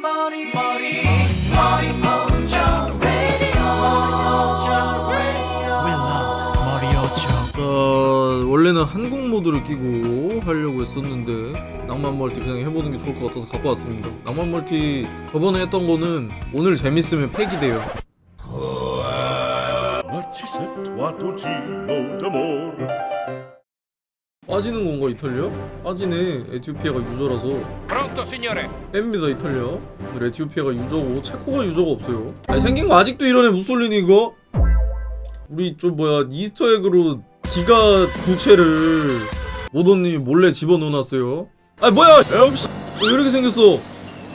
머리 머리 머리 오죠 자 원래는 한국 모드를 끼고 하려고 했었는데 낭만 멀티 그냥 해보는 게 좋을 것 같아서 갖고 왔습니다. 낭만 멀티 저번에 했던 거는 오늘 재밌으면 폐기돼요 빠지는 건가 이탈리아? 빠지네. 에티오피아가 유저라서. Pronto, signore? 뺍니다 이탈리아. 근데 에티오피아가 유저고 체코가 유저가 없어요. 아니 생긴 거 아직도 이러네 무솔리니 이거? 우리 좀 뭐야 이스터에그로 기가 부채를 모더님이 몰래 집어넣어놨어요. 아니 뭐야! 역시 왜 이렇게 생겼어?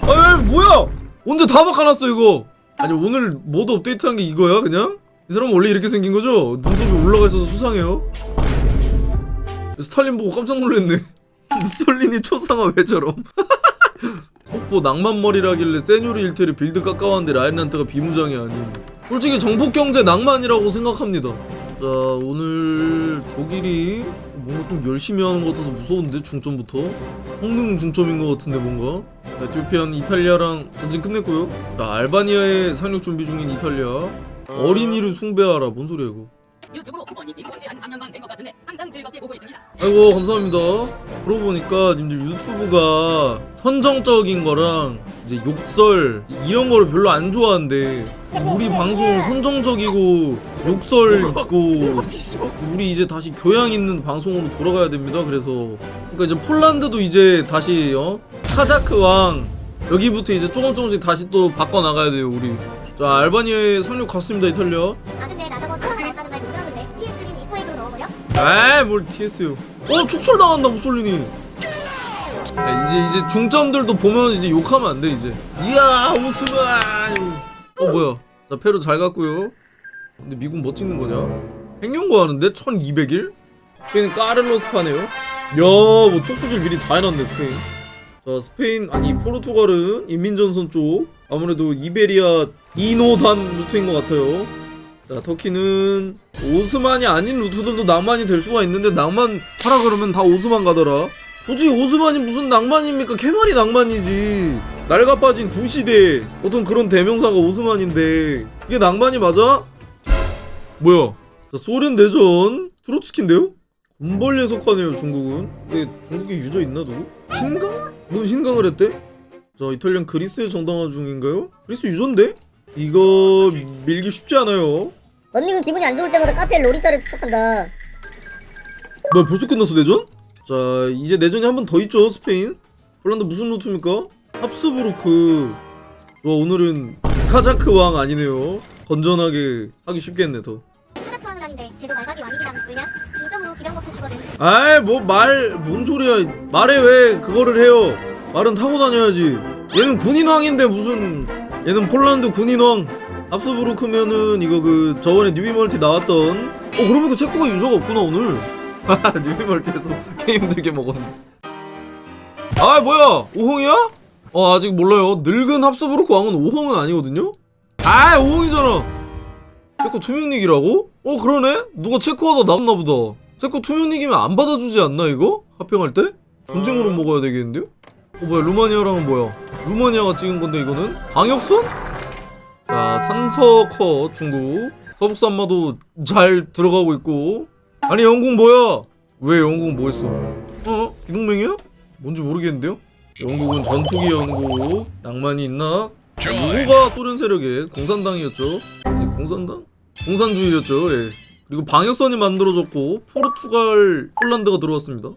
아니 뭐야? 언제 다 바꿔놨어 이거? 아니 오늘 모드 업데이트한 게 이거야 그냥? 이 사람은 원래 이렇게 생긴 거죠? 눈썹이 올라가 있어서 수상해요 스탈린 보고 깜짝 놀랐네. 무솔리니 초상화 왜 저럼. 속보 낭만머리라길래 세뇨르 일테를 빌드 깎아왔는데 라인란트가 비무장이 아닌 솔직히 정복경제 낭만이라고 생각합니다. 자 오늘 독일이 뭔가 좀 열심히 하는 것 같아서 무서운데 중점부터? 성능 중점인 것 같은데 뭔가? 자, 에티오피아는 이탈리아랑 전쟁 끝냈고요. 자 알바니아에 상륙 준비 중인 이탈리아. 어린이를 숭배하라. 뭔 소리야 이거 유튜브로 후보님 입본 지 한 3년간 된것 같은데 항상 즐겁게 보고 있습니다. 아이고 감사합니다. 그러고 보니까 님들 유튜브가 선정적인 거랑 이제 욕설 이런 거를 별로 안 좋아한대. 우리 방송 선정적이고 욕설 있고 우리 이제 다시 교양 있는 방송으로 돌아가야 됩니다. 그래서 그러니까 이제 폴란드도 이제 다시 어 카자크 왕 여기부터 이제 조금 조금씩 다시 또 바꿔 나가야 돼요 우리. 자 알바니아에 상륙 갔습니다 이탈리아. 아 근데 에이 뭘 TS요 어 축출 당한다 무솔리니. 야, 이제 이제 중점들도 보면 이제 욕하면 안 돼 이제. 이야 오스만 어 뭐야? 자 페루 잘 갔고요. 근데 미국 뭐 찍는 거냐? 행령고 하는데? 1200일? 스페인 까를로스파네요? 야뭐 촉수질 미리 다 해놨네 스페인. 자 스페인 아니 포르투갈은 인민전선 쪽. 아무래도 이베리아 이노단 루트인 것 같아요 자 터키는 오스만이 아닌 루트들도 낭만이 될 수가 있는데 낭만 하라 그러면 다 오스만 가더라 솔직히 오스만이 무슨 낭만입니까 캐만이 낭만이지 낡아 빠진 구시대 어떤 그런 대명사가 오스만인데 이게 낭만이 맞아? 뭐야 자 소련 대전 트로츠키인데요? 곰벌레 속하네요 중국은 근데 중국에 유저 있나 누구? 신강? 뭔 신강을 했대? 자 이탈리안 그리스에 정당화 중인가요? 그리스 유저인데? 이거 밀기 쉽지 않아요. 런닝은 기분이 안 좋을 때마다 카페에 로리짜를 추적한다. 뭐야 벌써 끝났어 내전? 자 이제 내전이 한 번 더 있죠 스페인? 폴란드 무슨 루트입니까? 합스부르크. 좋아 오늘은 카자크 왕 아니네요. 건전하게 하기 쉽겠네 더. 카자크 왕은 아닌데 쟤도 말박이 왕이기잖아 왜냐? 중점으로 기병 버프 주거든. 아이 뭐 말 뭔 소리야. 말에 왜 그거를 해요? 말은 타고 다녀야지. 얘는 군인왕인데 무슨 얘는 폴란드 군인왕 합스부르크면은 이거 그 저번에 뉴비멀티 나왔던 어 그러니까 체코가 유저가 없구나 오늘 뉴비멀티에서 게임 들게 먹었네 아 뭐야 오홍이야? 어 아직 몰라요 늙은 합스부르크 왕은 오홍은 아니거든요 아 오홍이잖아 체코 투명닉이라고? 어 그러네 누가 체코하다 나왔나 보다 체코 투명닉이면 안 받아주지 않나 이거? 합병할 때? 전쟁으로 먹어야 되겠는데요? 어 뭐야 루마니아랑은 뭐야 루마니아가 찍은 건데 이거는? 방역선? 자 산서커 중국 서북산마도 잘 들어가고 있고 아니 영국 뭐야 왜 영국은 뭐 했어 어? 기동맹이야? 뭔지 모르겠는데요? 영국은 전투기 연구 낭만이 있나? 누구가 소련 세력의 공산당이었죠 아니, 공산당? 공산주의였죠 예 그리고 방역선이 만들어졌고 포르투갈 폴란드가 들어왔습니다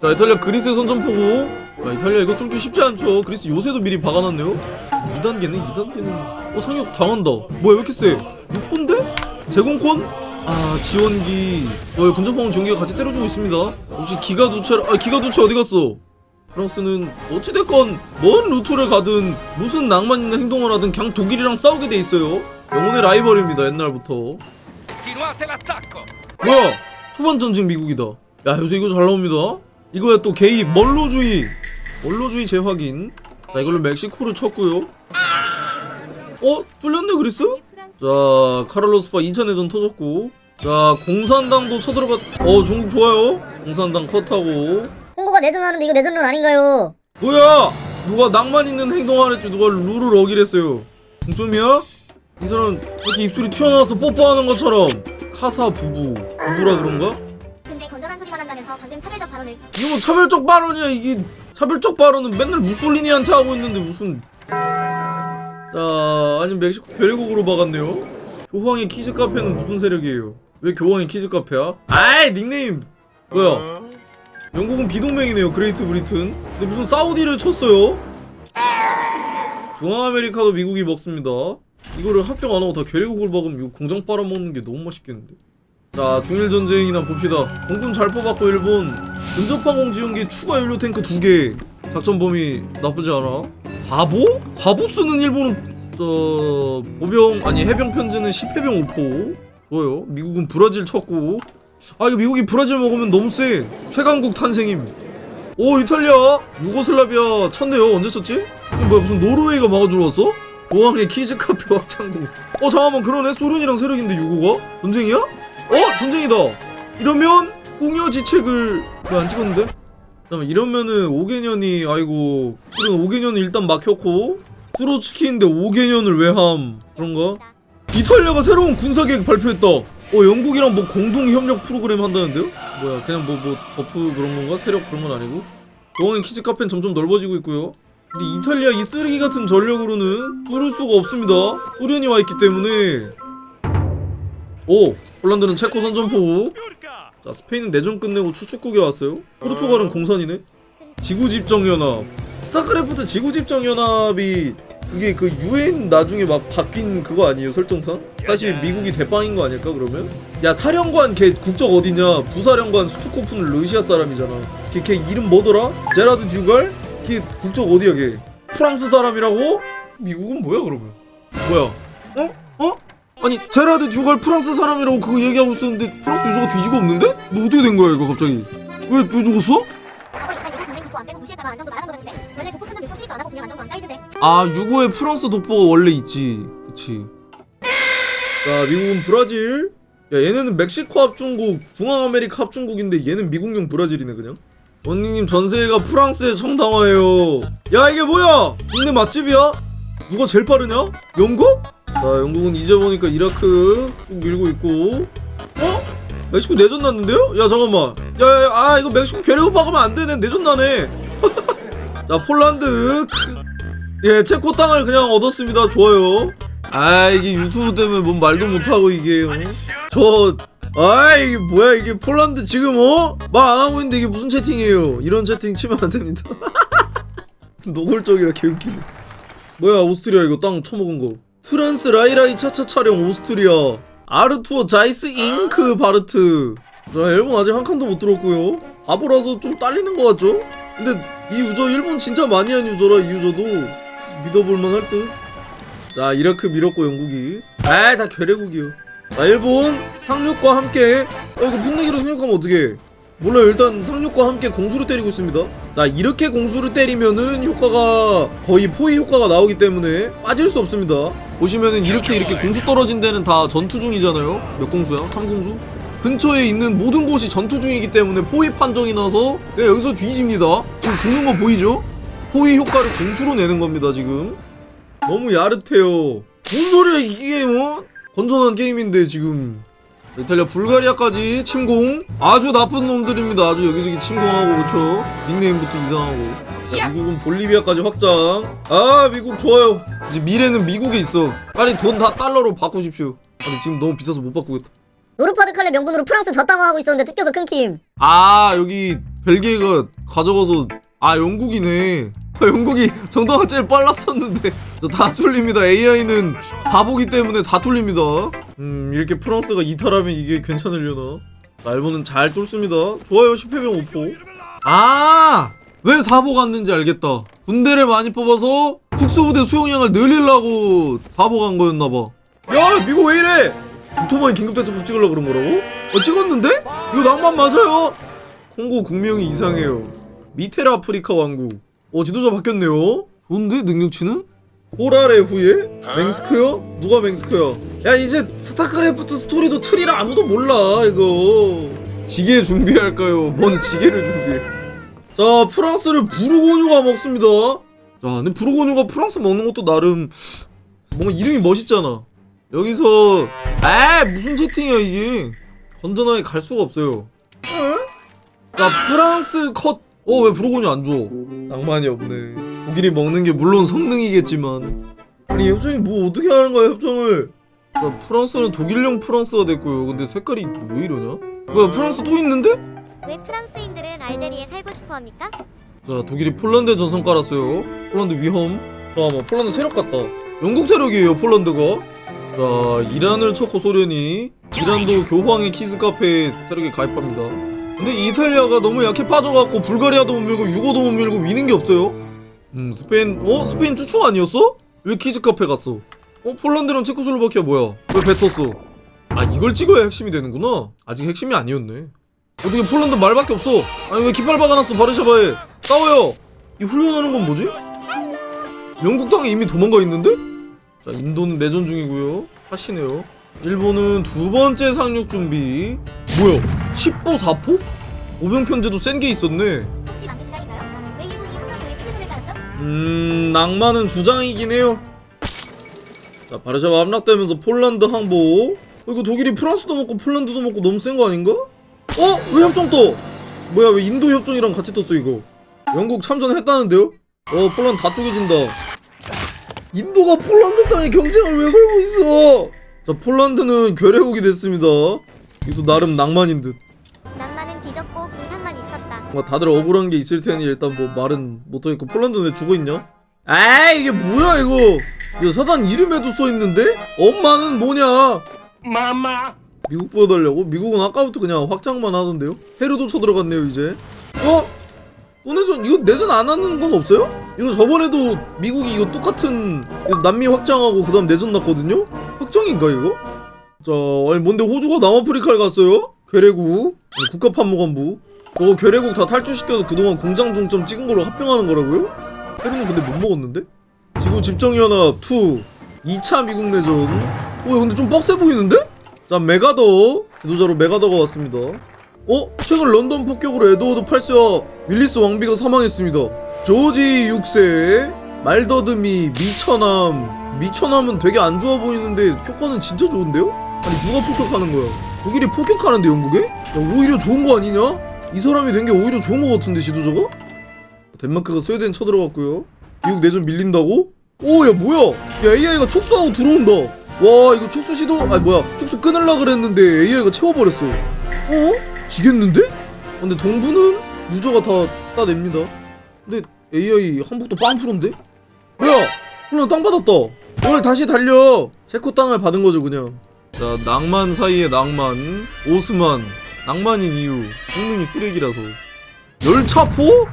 자 이탈리아 그리스의 선전포고. 자 이탈리아 이거 뚫기 쉽지 않죠? 그리스 요새도 미리 박아놨네요. 2단계네 2단계는. 어 상륙 당한다. 뭐야 왜 이렇게 세? 6번데? 제공콘? 아 지원기. 어 근접방어 지원기가 같이 때려주고 있습니다. 혹시 기가 두체 아 기가 두체 어디 갔어? 프랑스는 어찌됐건 먼 루트를 가든 무슨 낭만 있는 행동을 하든 그냥 독일이랑 싸우게 돼 있어요. 영혼의 라이벌입니다 옛날부터! 뭐야? 초반 전쟁 미국이다. 야 요새 이거 잘 나옵니다 이거야 또 개입 멀로주의. 멀로주의 재확인. 자 이걸로 멕시코를 쳤고요. 어? 뚫렸네 그리스? 자 카를로스파 2차 내전 터졌고. 자 공산당도 쳐들어갔 어 중국 좋아요. 공산당 컷하고. 홍보가 내전하는데 이거 내전론 아닌가요? 뭐야? 누가 낭만 있는 행동 안 했지? 누가 룰을 어기랬어요. 동점이야? 이 사람 이렇게 입술이 튀어나와서 뽀뽀하는 것처럼. 카사 부부. 부부라 그런가? 방금 차별적 발언을 이거 뭐 차별적 발언이야 이게. 차별적 발언은 맨날 무솔리니한테 하고 있는데 무슨. 자 아니 멕시코 괴리국으로 박았네요. 교황의 키즈 카페는 무슨 세력이에요? 왜 교황의 키즈 카페야? 아이 닉네임! 뭐야? 영국은 비동맹이네요 그레이트 브리튼 근데 무슨 사우디를 쳤어요? 중앙아메리카도 미국이 먹습니다. 이거를 합병 안 하고 다 괴리국을 박으면 이거 공장 빨아먹는 게 너무 맛있겠는데 자 중일 전쟁이나 봅시다. 공군 잘 뽑았고 일본. 근접항공 지원기 추가 연료 탱크 두 개. 작전 범위 나쁘지 않아. 바보? 바보 쓰는 일본은 저 보병 아니 해병 편제는 10해병 5포. 좋아요? 미국은 브라질 쳤고. 아 이거 미국이 브라질 먹으면 너무 세 최강국 탄생임. 오 이탈리아! 유고슬라비아 쳤네요. 언제 쳤지? 뭐야 무슨 노르웨이가 막아주러 왔어? 공항에 키즈 카페 확장 공사. 어 잠깐만. 그러네. 소련이랑 세력인데 유고가? 전쟁이야? 어 전쟁이다 이러면 궁여지책을 왜 안 찍었는데? 잠깐만 이러면은 5개년이 아이고 이런 5개년이 일단 막혔고 프로츠키인데 5개년을 왜함 그런가? 이탈리아가 새로운 군사계획 발표했다 어 영국이랑 뭐 공동 협력 프로그램 한다는데요? 뭐야 그냥 뭐뭐 버프 그런 건가? 세력 그런 건 아니고 공항의 키즈 카페는 점점 넓어지고 있고요 근데 이탈리아 이 쓰레기 같은 전력으로는 뚫을 수가 없습니다 소련이 와 있기 때문에 오 폴란드는 체코 선전포 자 스페인은 내전 끝내고 추축국에 왔어요 포르투갈은 공산이네 지구집정연합 스타크래프트 지구집정연합이 그게 그 유엔 나중에 막 바뀐 그거 아니에요 설정상? 사실 미국이 대빵인 거 아닐까 그러면? 야 사령관 걔 국적 어디냐 부사령관 스투코프는 러시아 사람이잖아 걔, 걔 이름 뭐더라? 제라드 듀갈? 걔 국적 어디야 걔? 프랑스 사람이라고? 미국은 뭐야 그러면? 뭐야? 어? 어? 아니 제라드 듀갈 프랑스 사람이라고 그거 얘기하고 있었는데 프랑스 유저가 뒤지고 없는데? 너 어떻게 된 거야 이거 갑자기? 왜, 왜 죽었어? 아 유고에 프랑스 독보가 원래 있지 그치 자 미국은 브라질 야 얘네는 멕시코 합중국 중앙아메리카 합중국인데 얘는 미국용 브라질이네 그냥 원니님 전세계가 프랑스의 청당화예요 야 이게 뭐야 국내 맛집이야? 누가 제일 빠르냐? 영국? 자 영국은 이제 보니까 이라크 쭉 밀고 있고 어? 멕시코 내전 났는데요? 야 잠깐만 야야야 아 이거 멕시코 괴뢰고 박으면 안 되네 내전 나네 자 폴란드 크. 예, 체코 땅을 그냥 얻었습니다. 좋아요. 아, 이게 유튜브 때문에 뭔 말도 못하고 이게, 어? 저, 아, 이게 뭐야, 이게 폴란드 지금, 어? 말 안 하고 있는데 이게 무슨 채팅이에요? 이런 채팅 치면 안 됩니다. 노골적이라 개웃기네. 뭐야, 오스트리아 이거 땅 처먹은 거. 프랑스 라이라이 차차 촬영 오스트리아. 아르투어 자이스 잉크 바르트. 자, 일본 아직 한 칸도 못 들었고요. 바보라서 좀 딸리는 것 같죠? 근데 이 유저 일본 진짜 많이 한 유저라 이 유저도 믿어볼만 할 듯. 자 이라크 밀었고 영국이. 아이 다 괴뢰국이요. 자 일본 상륙과 함께. 어 이거 분내기로 생각하면 어떻게? 몰라요 일단 상륙과 함께 공수를 때리고 있습니다. 자 이렇게 공수를 때리면은 효과가 거의 포위 효과가 나오기 때문에 빠질 수 없습니다. 보시면은 이렇게 이렇게 공수 떨어진 데는 다 전투 중이잖아요. 몇 공수야? 3공수? 근처에 있는 모든 곳이 전투 중이기 때문에 포위 판정이 나서 그냥 여기서 뒤집니다. 지금 죽는 거 보이죠? 포위 효과를 공수로 내는 겁니다 지금. 너무 야릇해요. 뭔 소리야 이게 어? 건전한 게임인데 지금. 이탈리아 불가리아까지 침공. 아주 나쁜 놈들입니다. 아주 여기저기 침공하고 그쵸? 닉네임부터 이상하고. 자, 미국은 볼리비아까지 확장. 아 미국 좋아요. 이제 미래는 미국에 있어. 빨리 돈 다 달러로 바꾸십시오. 아니 지금 너무 비싸서 못 바꾸겠다. 노르파드 칼레 명분으로 프랑스 저땅하고 있었는데 뜯겨서 끊김. 아 여기 벨기에가 가져가서 아 영국이네. 아, 영국이 정당화 제일 빨랐었는데. 저다 뚫립니다. AI는 바보기 때문에 다 뚫립니다. 음 이렇게 프랑스가 이탈하면 이게 괜찮으려나? 자, 일본은 잘 뚫습니다. 좋아요 10회병 5포. 아 왜 사보 갔는지 알겠다. 군대를 많이 뽑아서 특수부대 수용량을 늘리려고 사보 간 거였나봐. 야 미국 왜 이래? 오토바이 긴급대처법 찍으려고 그런 거라고? 어 찍었는데? 이거 낭만 맞아요? 콩고 국명이 이상해요 미테라 아프리카 왕국. 어 지도자 바뀌었네요. 좋은데 능력치는? 호라레 후예? 맹스크요? 누가 맹스크야? 야 이제 스타크래프트 스토리도 틀이라 아무도 몰라 이거. 지게 준비할까요? 뭔 지게를 준비해? 자 프랑스를 부르고뉴가 먹습니다. 자 근데 브루고뉴가 프랑스 먹는 것도 나름 뭔가 이름이 멋있잖아. 여기서 에 무슨 채팅이야 이게? 건전하게 갈 수가 없어요. 자 프랑스 컷 어 왜 브루고뉴 안 줘? 낭만이 없네. 독일이 먹는 게 물론 성능이겠지만. 아니 협정이 뭐 어떻게 하는 거야 협정을? 자 프랑스는 독일령 프랑스가 됐고요. 근데 색깔이 왜 이러냐? 뭐야 프랑스 또 있는데? 왜 프랑스인들은 알제리에 살고 싶어 합니까? 자 독일이 폴란드에 전선 깔았어요. 폴란드 위험. 자뭐 폴란드 세력 같다. 영국 세력이에요 폴란드가. 자 이란을 쳤고 소련이. 이란도 교황의 키즈 카페 세력에 가입합니다 근데 이탈리아가 너무 약해 빠져갖고 불가리아도 못 밀고 유고도 못 밀고 미는 게 없어요 음 스페인 어? 스페인 추추 아니었어? 왜 키즈 카페 갔어? 어? 폴란드랑 체코슬로바키아 뭐야 왜 뱉었어 아 이걸 찍어야 핵심이 되는구나 아직 핵심이 아니었네 어떻게 폴란드 말밖에 없어 아니 왜 깃발 박아놨어 바르샤바에 싸워요 이 훈련하는 건 뭐지? 영국 땅에 이미 도망가 있는데? 자 인도는 내전 중이고요 하시네요 일본은 두 번째 상륙 준비 뭐야 10보 4포? 오병 편제도 센 게 있었네 혹시 만두 주장인가요? 왜 일본이 한반도에 수준을 깔았죠? 음 낭만은 주장이긴 해요 자 바르샤바 함락되면서 폴란드 항복 어, 이거 독일이 프랑스도 먹고 폴란드도 먹고 너무 센 거 아닌가? 어? 왜 협정 떠? 뭐야 왜 인도 협정이랑 같이 떴어 이거 영국 참전했다는데요? 어 폴란드 다 쪼개진다 인도가 폴란드 땅에 경쟁을 왜 걸고 있어 자 폴란드는 괴뢰국이 됐습니다 이것도 나름 낭만인 듯 뭔가 다들 억울한 게 있을 테니 일단 뭐 말은 못하겠고 폴란드는 왜 죽어 있냐? 아 이게 뭐야 이거 이거 사단 이름에도 써 있는데? 엄마는 뭐냐 Mamma! 미국 보여달라고? 미국은 아까부터 그냥 확장만 하던데요? 해류도 쳐들어갔네요 이제 어? 또 내전 이거 내전 안 하는 건 없어요? 이거 저번에도 미국이 이거 똑같은 이거 남미 확장하고 그 다음 내전 났거든요? 확정인가 이거? 자 아니 뭔데 호주가 남아프리카를 갔어요? 괴뢰국 국가판무관부 저거 괴뢰국 다 탈주시켜서 그동안 공장 중점 찍은 걸로 합병하는 거라고요? 해류는 근데 못 먹었는데? 지구 집정연합 2 2차 미국 내전 어 근데 좀 빡세 보이는데? 자 메가더 지도자로 메가더가 왔습니다 어? 최근 런던 폭격으로 에드워드 8세와 윌리스 왕비가 사망했습니다 조지 6세 말더드미 미처남 미처남은 되게 안 좋아 보이는데 효과는 진짜 좋은데요? 아니 누가 폭격하는 거야 독일이 폭격하는데 영국에? 야 오히려 좋은 거 아니냐? 이 사람이 된 게 오히려 좋은 거 같은데 지도자가? 덴마크가 스웨덴 쳐들어갔고요. 미국 내전 밀린다고? 오 야 뭐야? 야 AI가 촉수하고 들어온다. 와 이거 촉수 시도? 아니 뭐야. 촉수 끊을라 그랬는데 AI가 채워버렸어. 어? 지겠는데? 근데 동부는 유저가 다 따냅니다. 근데 AI 한복도 빵프로인데? 뭐야? 그냥 땅 받았다. 오늘 다시 달려. 체코 땅을 받은 거죠 그냥. 자 낭만 사이에 낭만. 오스만 낭만인 이유 성능이 쓰레기라서. 열차포?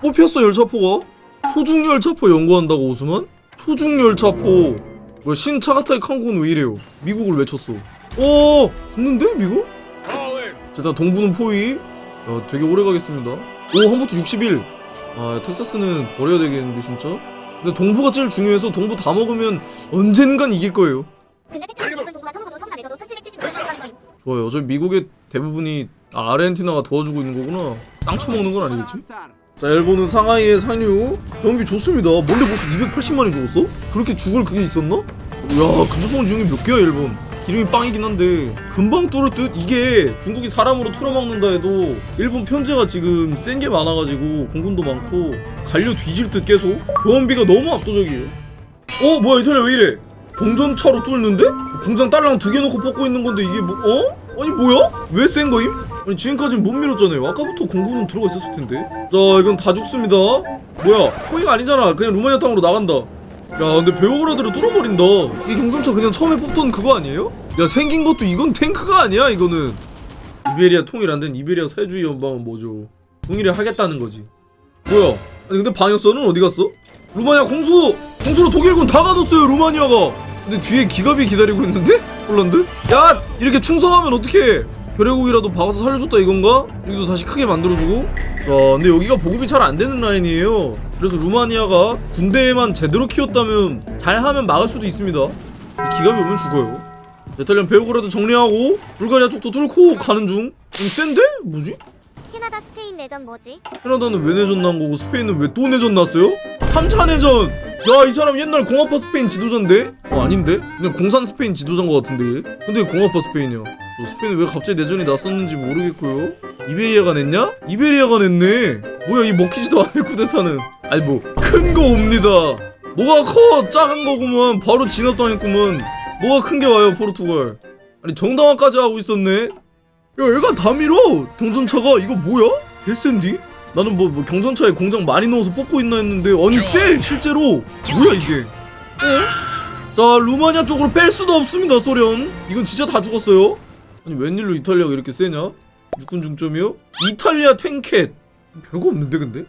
뽑혔어 열차포가? 소중 열차포 연구한다고 오스만? 소중 열차포. 뭐야 신차가타이 칸군 왜 이래요? 미국을 외쳤어. 어 붙는데 미국? 자 일단 동부는 포위. 야 되게 오래 가겠습니다. 오 한부터 61아 텍사스는 버려야 되겠는데 진짜? 근데 동부가 제일 중요해서 동부 다 먹으면 언젠간 이길 거예요. 근데 테크닉 미국은 동부가 처음으로 서부나 내줘도 1770을 하는 거임. 좋아요. 어차피 미국의 대부분이 아, 아르헨티나가 도와주고 있는 거구나. 땅 처먹는 건 아니겠지? 자 일본은 상하이의 상류. 경비 좋습니다. 뭔데 벌써 280만이 죽었어? 그렇게 죽을 그게 있었나? 야 금수성 중에 몇 개야 일본? 기름이 빵이긴 한데. 금방 뚫을 듯? 이게 중국이 사람으로 틀어막는다 해도 일본 편제가 지금 센 게 많아가지고 공군도 많고 갈려 뒤질 듯 계속? 교환비가 너무 압도적이에요. 어 뭐야 이탈리아 왜 이래 경전차로 뚫는데? 공장 딸랑 두 개 놓고 뽑고 있는 건데 이게 뭐 어? 아니 뭐야? 왜 센 거임? 아니 지금까지는 못 밀었잖아요 아까부터 공군은 들어가 있었을 텐데 자 이건 다 죽습니다 뭐야 포기가 아니잖아 그냥 루마니아 땅으로 나간다 야 근데 베오그라드를 뚫어버린다 이 경전차 그냥 처음에 뽑던 그거 아니에요? 야 생긴 것도 이건 탱크가 아니야 이거는 이베리아 통일 안 된 이베리아 사회주의 연방은 뭐죠 통일을 하겠다는 거지 뭐야 아니 근데 방역선은 어디 갔어? 루마니아 공수! 공수로 독일군 다 가뒀어요 루마니아가 근데 뒤에 기갑이 기다리고 있는데? 폴란드? 야! 이렇게 충성하면 어떡해 결의국이라도 박아서 살려줬다 이건가? 여기도 다시 크게 만들어주고 자 근데 여기가 보급이 잘 안 되는 라인이에요 그래서 루마니아가 군대에만 제대로 키웠다면 잘하면 막을 수도 있습니다 기갑이 오면 죽어요 이탈리안 베오그라드 정리하고 불가리아 쪽도 뚫고 가는 중 좀 센데? 뭐지? 캐나다 스페인 내전 뭐지? 캐나다는 왜 내전 난 거고 스페인은 왜 또 내전 났어요? 3차 내전! 야 이 사람 옛날 공화파 스페인 지도자인데? 어 아닌데? 그냥 공산 스페인 지도자인 것 같은데 얘? 근데 왜 공화파 스페인이야. 저 스페인은 왜 갑자기 내전이 났었는지 모르겠고요. 이베리아가 냈냐? 이베리아가 냈네. 뭐야 이 먹히지도 않을 쿠데타는? 아니 뭐. 큰 거 옵니다. 뭐가 커? 작은 거구만 바로 진압당했구만 뭐가 큰 게 와요 포르투갈? 아니 정당화까지 하고 있었네. 야 얘가 다 밀어! 경전차가? 이거 뭐야? 개센디? 나는 뭐, 뭐 경전차에 공장 많이 넣어서 뽑고 있나 했는데 아니 쎄 실제로 뭐야 이게 어? 자 루마니아 쪽으로 뺄 수도 없습니다 소련 이건 진짜 다 죽었어요 아니 웬일로 이탈리아가 이렇게 세냐? 육군 중점이요? 이탈리아 탱켓 별거 없는데 근데?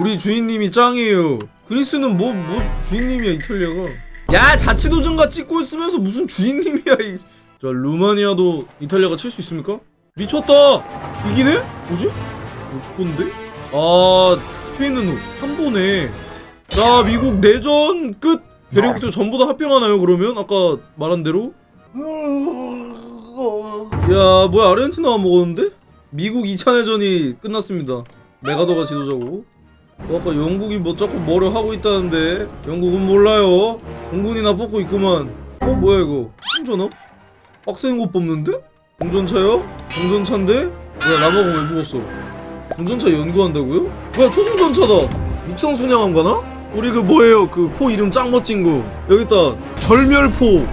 우리 주인님이 짱이에요. 그리스는 뭐뭐 주인님이야 이탈리아가. 야 자치도전가 찍고 있으면서 무슨 주인님이야 이. 자 루마니아도 이탈리아가 칠 수 있습니까? 미쳤다. 이기네? 뭐지? 6번데? 아 스페인은 한 번에. 자 미국 내전 끝. 대륙도 전부 다 합병하나요 그러면 아까 말한 대로? 야 뭐야 아르헨티나가 먹었는데? 미국 2차 내전이 끝났습니다. 메가더가 지도자고. 어, 아까 영국이 뭐 자꾸 뭐를 하고 있다는데 영국은 몰라요. 공군이나 뽑고 있구만. 어 뭐야 이거? 충전업? 빡센 거 뽑는데? 공전차요? 공전차인데? 뭐야 남아공 왜 죽었어? 공전차 연구한다고요? 뭐야 초중전차다. 육상 순양함 가나? 우리 그 뭐예요? 그 포 이름 짱 멋진 거. 여기 있다. 절멸포.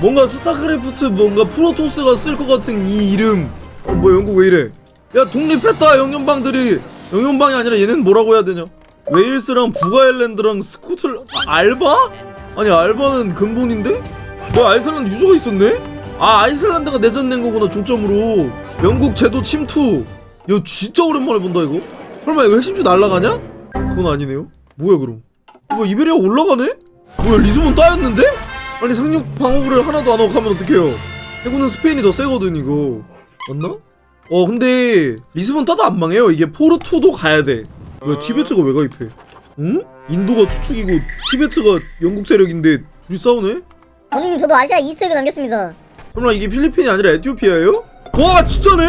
뭔가 스타크래프트 뭔가 프로토스가 쓸 것 같은 이 이름. 어, 뭐 영국 왜 이래? 야 독립했다 영연방들이. 영연방이 아니라 얘는 뭐라고 해야 되냐? 웨일스랑 북아일랜드랑 스코틀 아, 알바? 아니 알바는 근본인데? 뭐 아이슬란드 유저가 있었네? 아 아이슬란드가 내전낸 거구나 중점으로 영국 제도 침투 야 진짜 오랜만에 본다 이거 설마 이거 핵심주 날라가냐? 그건 아니네요 뭐야 그럼 뭐 이베리아 올라가네? 뭐야 리스본 따였는데? 아니 상륙 방어구를 하나도 안 하고 가면 어떡해요 해군은 스페인이 더 세거든 이거 맞나? 어 근데 리스본 따도 안 망해요 이게 포르투도 가야 돼 왜 티베트가 왜 가입해? 응? 인도가 추측이고 티베트가 영국 세력인데 둘이 싸우네? 본인님 저도 아시아 이스트에그 남겼습니다 설마 이게 필리핀이 아니라 에티오피아예요? 와 진짜네?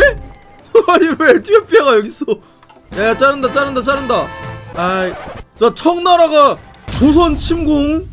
아니 왜 에티오피아가 여기 있어? 야 자른다 자른다 자른다. 아이 자 청나라가 조선 침공